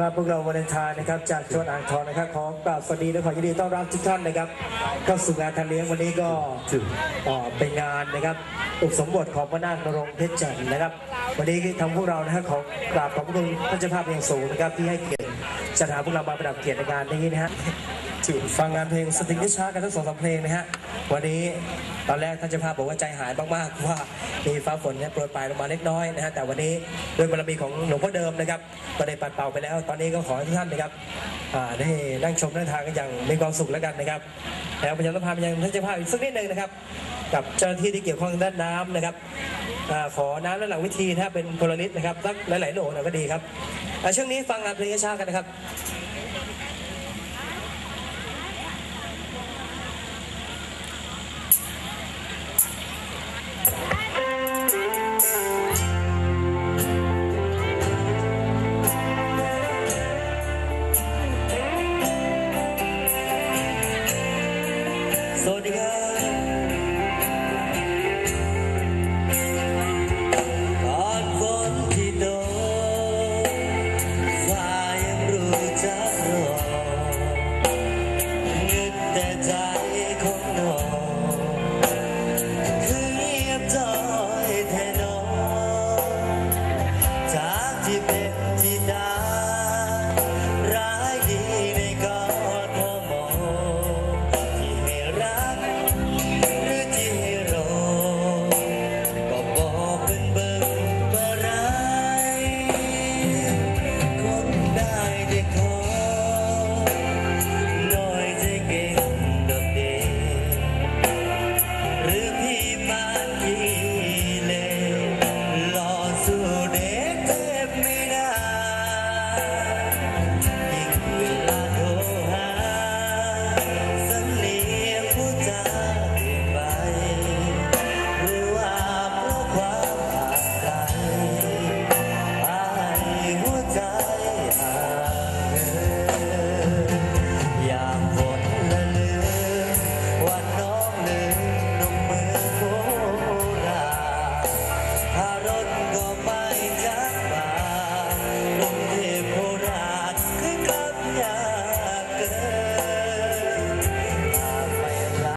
ลาพวกเราวันเลนไทน์นะครับจากจังหวัดอ่างทองนะครับขอกราบสวัสดีและขอยินดีต้อนรับทุกท่านนะครับเข้าสู่งานทานเลี้ยงวันนี้ก็เอ่อเป็นงานนะครับอุปสมบทของพระนาคนรงเพชรจันทร์นะครับ วันนี้ทางพวกเรานะครับขอกราบขอบพระคุณท่านเจ้าภาพอย่างสูงนะครับที่ให้เกียรติจัดหาพวกเรามาประดับเกียรติในงานนี้นะฮะจุด ฟังงานเพลงสตริงที่ช้ากันทั้งสองสามเพลงนะฮะ วันนี้ตอนแรกท่านเจ้าภาพบอกว่าใจหายมากๆว่ามีฟ้าฝนเนี่ยโปรยปลายลงมาเล็กน้อยนะฮะแต่วันนี้ด้วยบารมีของหลวงพ่อเดิมนะครับก็ได้ปัดเป่าไปแล้ว ตอนนี้ก็ขอให้ทุกท่านนะครับได้นั่งชมนั่งทานกันอย่างมีความสุขแล้วกันนะครับแล้วประชาสัมพันธ์ไปยังท่านเจ้าภาพอีกสักนิดหนึ่งนะครับ กับเจ้าหน้าที่ที่เกี่ยวข้องด้านน้ำนะครับอขอน้ำด้านหลังวิธีนะเป็นพลลิตนะครับสักหลายๆโหลหน่อยก็ดีครับอ่ช่วงนี้ฟังงานเพลงช้ากันนะครับ สวัสดีครับ